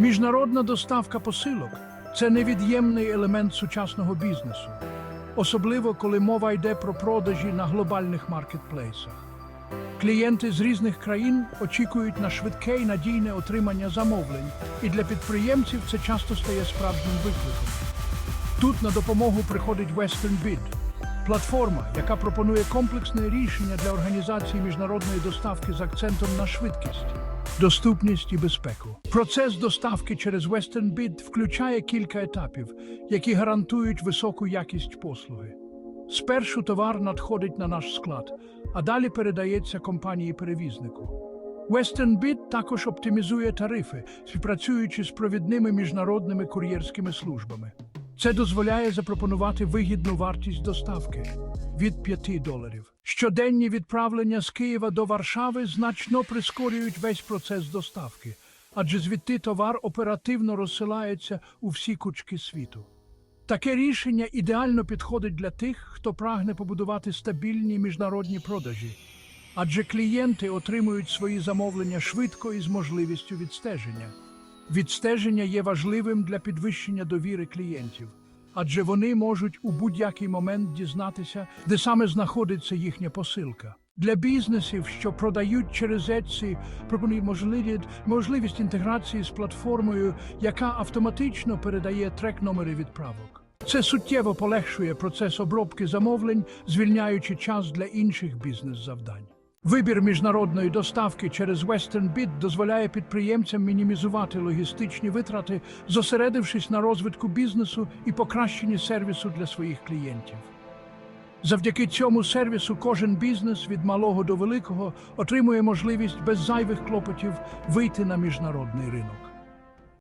Міжнародна доставка посилок це невід'ємний елемент сучасного бізнесу, особливо коли мова йде про продажі на глобальних маркетплейсах. Клієнти з різних країн очікують на швидке і надійне отримання замовлень, і для підприємців це часто стає справжнім викликом. Тут на допомогу приходить WesternBid – платформа, яка пропонує комплексне рішення для організації міжнародної доставки з акцентом на швидкість, доступність і безпеку. Процес доставки через WesternBid включає кілька етапів, які гарантують високу якість послуги. Спершу товар надходить на наш склад, а далі передається компанії-перевізнику. WesternBid також оптимізує тарифи, співпрацюючи з провідними міжнародними кур'єрськими службами. Це дозволяє запропонувати вигідну вартість доставки від 5 доларів. Щоденні відправлення з Києва до Варшави значно прискорюють весь процес доставки, адже звідти товар оперативно розсилається у всі кучки світу. Таке рішення ідеально підходить для тих, хто прагне побудувати стабільні міжнародні продажі, адже клієнти отримують свої замовлення швидко і з можливістю відстеження. Відстеження є важливим для підвищення довіри клієнтів, адже вони можуть у будь-який момент дізнатися, де саме знаходиться їхня посилка. Для бізнесів, що продають через Etsy, пропонує можливість, можливість інтеграції з платформою, яка автоматично передає трек-номери відправок. Це суттєво полегшує процес обробки замовлень, звільняючи час для інших бізнес-завдань. Вибір міжнародної доставки через WesternBid дозволяє підприємцям мінімізувати логістичні витрати, зосередившись на розвитку бізнесу і покращенні сервісу для своїх клієнтів. Завдяки цьому сервісу кожен бізнес від малого до великого отримує можливість без зайвих клопотів вийти на міжнародний ринок.